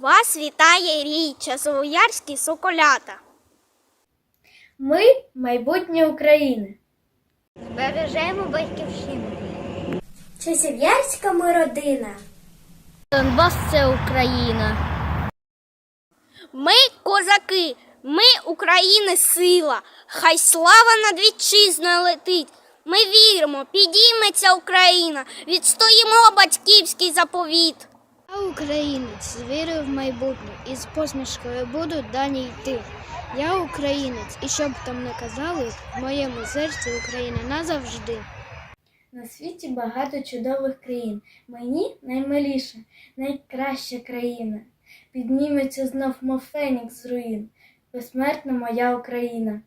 Вас вітає рій Часовоярські соколята. Ми майбутнє України. Збережемо батьківщину. Часів'ярська ми родина. Донбас це Україна. Ми козаки, ми України сила. Хай слава над вітчизною летить. Ми віримо, підійметься Україна, відстоїмо батьківський заповіт. Я українець з вірою в майбутнє і з посмішкою буду далі йти. Я українець, і що б там не казали, в моєму серці Україна назавжди. На світі багато чудових країн. Мені наймиліша, найкраща країна. Підніметься знов, мов фенікс з руїн. Безсмертна моя Україна.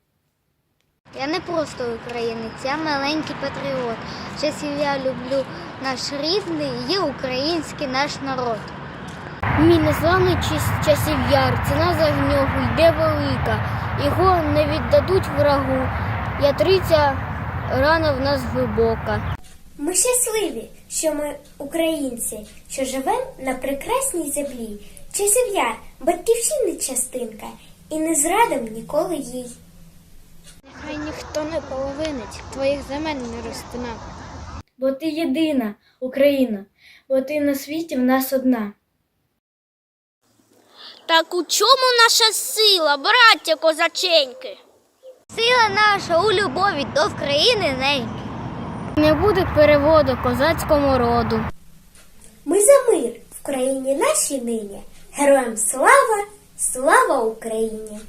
Я не просто українець, я маленький патріот. Часів я люблю наш рідний і український наш народ. Мій незламний час- часів яр, ціна за нього йде велика. Його не віддадуть врагу. Ятриця рана в нас глибока. Ми щасливі, що ми українці, що живемо на прекрасній землі. Часів яр, батьківщини частинка, і не зрадим ніколи їй. Ніхто не половинить, твоїх земель не розтина. Бо ти єдина, Україна, бо ти на світі в нас одна. Так у чому наша сила, браття козаченьки? Сила наша у любові до країни неньки. Не буде переводу козацькому роду. Ми за мир в країні нашій нині. Героям слава, слава Україні!